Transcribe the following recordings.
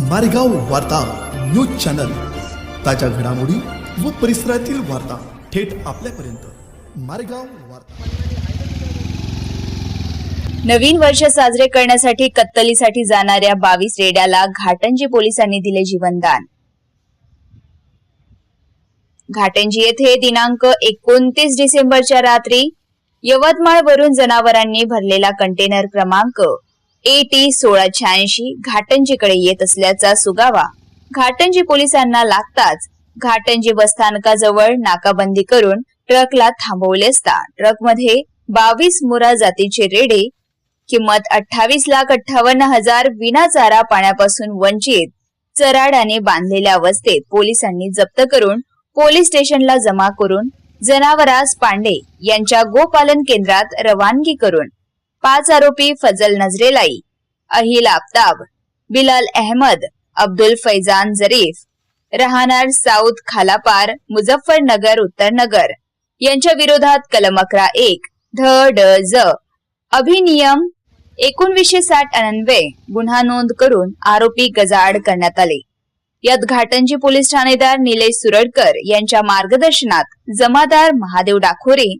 मारेगाव वार्ता news channel. ताज्या घडामोडी व परिसरातील वार्ता थेट आपल्यापर्यंत. मारेगाव वार्ता. नवीन वर्ष साजरे करण्यासाठी कत्तलीसाठी जाणाऱ्या बावीस रेड्याला घाटंजी पोलिसांनी दिले जीवनदान. घाटंजी येथे दिनांक एकोणतीस डिसेंबरच्या रात्री यवतमाळ वरून जनावरांनी भरलेला कंटेनर क्रमांक ए टी सोळा शहाऐंशी घाटंजीकडे येत असल्याचा सुगावा. घाटंजी पोलिसांना लागताच घाटंजी बसस्थानकाजवळ नाकाबंदी करून ट्रकला थांबवले असता ट्रकमध्ये बावीस मुरा जातीचे रेडे किंमत अठ्ठावीस लाख अठ्ठावन्न हजार विना चारा पाण्यापासून वंचित चराडाने बांधलेल्या अवस्थेत पोलिसांनी जप्त करून पोलीस स्टेशनला जमा करून जनावरास पांडे यांच्या गोपालन केंद्रात रवानगी करून. पाच आरोपी फजल नजरेलाई अहिल आफताब बिलाल अहमद अब्दुल फैजान जरीफ राहणार साऊथ खालापार मुझफ्फरनगर उत्तरनगर. यांच्या विरोधात कलम अकरा एक ध ड ज अभिनियम एकोणवीसशे साठ अनन्वये गुन्हा नोंद करून आरोपी गजाआड करण्यात आले. यात घाटंजी पोलीस ठाणेदार निलेश सुरडकर यांच्या मार्गदर्शनात जमादार महादेव डाखोरे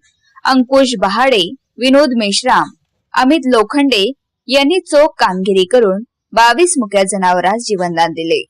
अंकुश बहाडे विनोद मेश्राम अमित लोखंडे यांनी चोख कामगिरी करून बावीस मुक्या जनावरांस जीवनदान दिले.